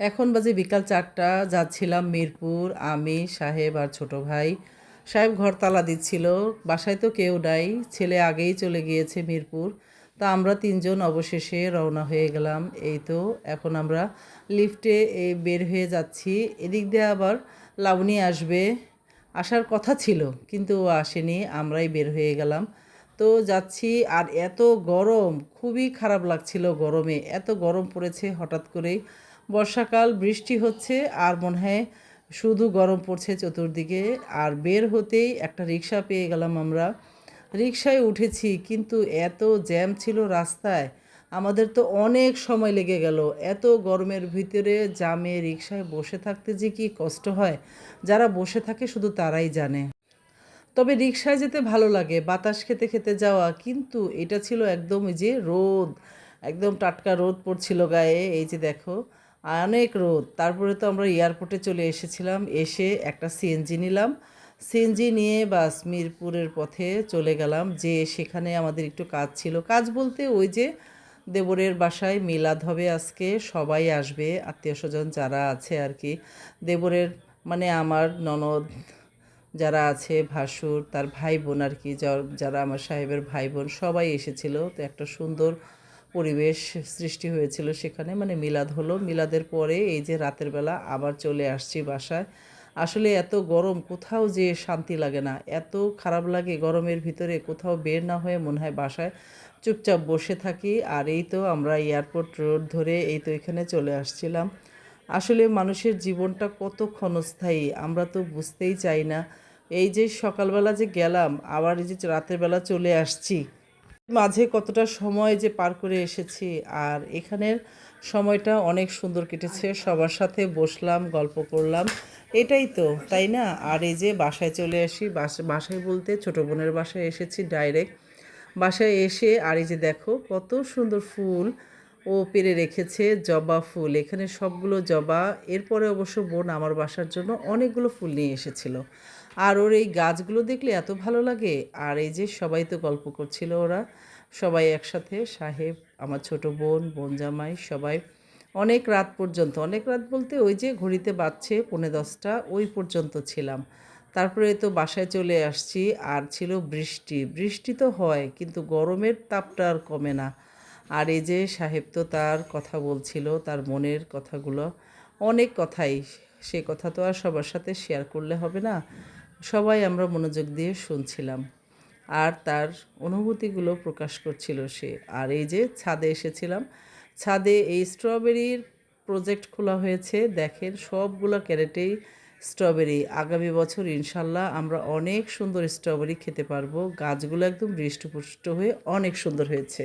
এখন বাজে বিকাল চারটা, যাচ্ছিলাম মিরপুর, আমি, সাহেব আর ছোট ভাই। সাহেব ঘর তালা দিচ্ছিল, বাসায় তো কেউ নাই, ছেলে আগেই চলে গিয়েছে মিরপুর। তা আমরা তিনজন অবশেষে রওনা হয়ে গেলাম। এই তো, এখন আমরা লিফটে বের হয়ে যাচ্ছি। এদিক দিয়ে আবার লাবণী আসবে। আসার কথা ছিল, কিন্তু ও আসেনি, আমরাই বের হয়ে গেলাম। তো যাচ্ছি, আর এত গরম, খুবই খারাপ লাগছিল গরমে। এত গরম পড়েছে হঠাৎ করেই। বর্ষাকাল, বৃষ্টি হচ্ছে, আর মনে হয় শুধু গরম পড়ছে চতুর্দিকে। আর বের হতেই একটা রিক্সা পেয়ে গেলাম আমরা। রিক্সায় উঠেছি, কিন্তু এত জ্যাম ছিল রাস্তায়। আমাদের তো অনেক সময় লেগে গেল। এত গরমের ভিতরে জামে রিক্সায় বসে থাকতে যে কি কষ্ট হয়। যারা বসে থাকে শুধু তারাই জানে। তবে রিক্সায় যেতে ভালো লাগে, বাতাস খেতে খেতে যাওয়া, কিন্তু এটা ছিল একদম যে রোদ। একদম টাটকা রোদ পড়ছিল গায়ে। এই যে দেখো অনেক রোদ। তারপরে তো আমরা এয়ারপোর্টে চলে এসেছিলাম, এসে একটা সিএনজি নিলাম। সিএনজি নিয়ে বাস মিরপুরের পথে চলে গেলাম, যে সেখানে আমাদের একটু কাজ ছিল। কাজ বলতে ওই যে দেবরের বাসায় মিলাদ হবে আজকে, সবাই আসবে, আত্মীয় স্বজন যারা আছে আর কি। দেবরের মানে আমার ননদ যারা আছে, ভাসুর, তার ভাই বোন আর কি, যারা আমার সাহেবের ভাই বোন সবাই এসেছিল। তো একটা সুন্দর পরিবেশ সৃষ্টি হয়েছিল সেখানে মানে মিলাদ হলো। মিলাদের পরে এই যে রাতের বেলা আবার চলে আসছি বাসায়। আসলে এত গরম, কোথাও যে শান্তি লাগে না। এত খারাপ লাগে গরমের ভিতরে, কোথাও বের না হয়ে মনে হয় বাসায় চুপচাপ বসে থাকি। আর এই তো আমরা এয়ারপোর্ট রোড ধরে এই তো এখানে চলে আসছিলাম। আসলে মানুষের জীবনটা কত ক্ষণস্থায়ী, আমরা তো বুঝতেই চাই না। এই যে সকালবেলা যে গেলাম, আবার এই যে রাতের বেলা চলে আসছি মাঝে কতটা সময় যে পার করে এসেছি, আর এখানের সময়টা অনেক সুন্দর কেটেছে। সবার সাথে বসলাম, গল্প করলাম। এটাই তো, তাই না? আর এই যে বাসায় চলে আসি বাসায় বলতে ছোটো বোনের বাসায় এসেছি ডাইরেক্ট বাসায় এসে আর এই যে দেখো কত সুন্দর ফুল ও পেরে রেখেছে জবা ফুল। এখানে সবগুলো জবা, এরপরে অবশ্য বোন আমার বাসার জন্য অনেকগুলো ফুল নিয়ে এসেছিল। আর ওর এই গাছগুলো দেখলে এত ভালো লাগে। আর এই যে সবাই তো গল্প করছিল ওরা, সবাই একসাথে, সাহেব, আমার ছোট বোন বোন জামাই, সবাই। অনেক রাত পর্যন্ত, অনেক রাত বলতে ওই যে ঘড়িতে বাজছে পৌনে দশটা, ওই পর্যন্ত ছিলাম। তারপরে তো বাসায় চলে আসছি, আর ছিল বৃষ্টি। বৃষ্টি তো হয়, কিন্তু গরমের তাপটা আর কমে না। আর এই যে সাহেব তো তার কথা বলছিল, তার মনের কথাগুলো, অনেক কথাই। সে কথা তো আর সবার সাথে শেয়ার করলে হবে না। সবাই আমরা মনোযোগ দিয়ে শুনছিলাম। আর তার অনুভূতিগুলো প্রকাশ করছিল সে। আর এই যে ছাদে এসেছিলাম। ছাদে এই স্ট্রবেরির প্রজেক্ট খোলা হয়েছে। দেখেন সবগুলো ক্যারেটেই স্ট্রবেরি আগামী বছর ইনশাল্লাহ আমরা অনেক সুন্দর স্ট্রবেরি খেতে পারব। গাছগুলো একদম হৃষ্টপুষ্ট হয়ে অনেক সুন্দর হয়েছে।